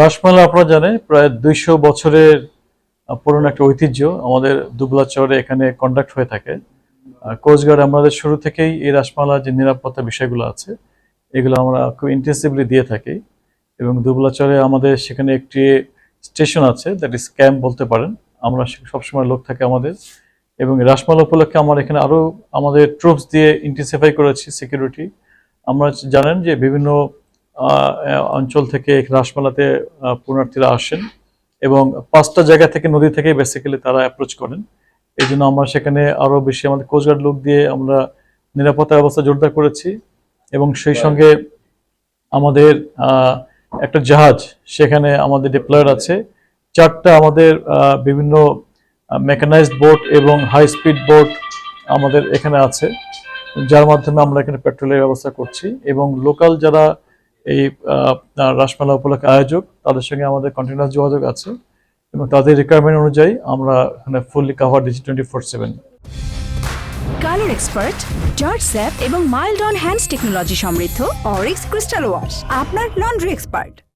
রাসমেলা আপনারা জানেন, প্রায় দুইশো বছরের পুরনো একটা ঐতিহ্য আমাদের দুবলা চরে এখানে কন্ডাক্ট হয়ে থাকে। কোস্টগার্ড আমাদের শুরু থেকেই এই রাসমালা যে নিরাপত্তা বিষয়গুলো আছে, এগুলো আমরা খুব ইন্টেন্সিভলি দিয়ে থাকি। এবং দুবলা চরে আমাদের সেখানে একটি স্টেশন আছে দ্যাট ইজ ক্যাম্প বলতে পারেন। আমরা সবসময় লোক থাকে আমাদের। এবং রাসমালা উপলক্ষে আমরা এখানে আরও আমাদের ট্রুপস দিয়ে ইন্টেন্সিফাই করেছি সিকিউরিটি আমরা জানেন যে বিভিন্ন অঞ্চল থেকে রাসমালাতে আহ, পুণ্যার্থীরা আসেন এবং পাঁচটা জায়গা থেকে নদী থেকে বেসিক্যালি তারা অ্যাপ্রোচ করেন। এই জন্য আমরা সেখানে আরও বেশি আমাদের কোস্টগার্ড লোক দিয়ে আমরা নিরাপত্তা ব্যবস্থা জোরদার করেছি এবং সেই সঙ্গে আমাদের একটা জাহাজ সেখানে আমাদের ডিপ্লয়ার আছে। চারটা আমাদের বিভিন্ন মেকানাইজড বোট এবং হাই স্পিড বোট আমাদের এখানে আছে। যার মাধ্যমে আমরা এখানে পেট্রোলের ব্যবস্থা করছি এবং লোকাল যারা এই রাসমেলা উপলক্ষে আয়োজক, তাদের সঙ্গে আমাদের কন্টিনিউয়াস যোগাযোগ আছে এবং তাদের রিকোয়ারমেন্ট অনুযায়ী আমরা এখানে ফুললি কাভার দিচ্ছি twenty four seven colour expert, George স্যাপ এবং মাইল্ড অন হ্যান্ডস টেকনোলজি সমৃদ্ধ অরিক্স ক্রিস্টাল ওয়াশ, আপনার লন্ড্রি এক্সপার্ট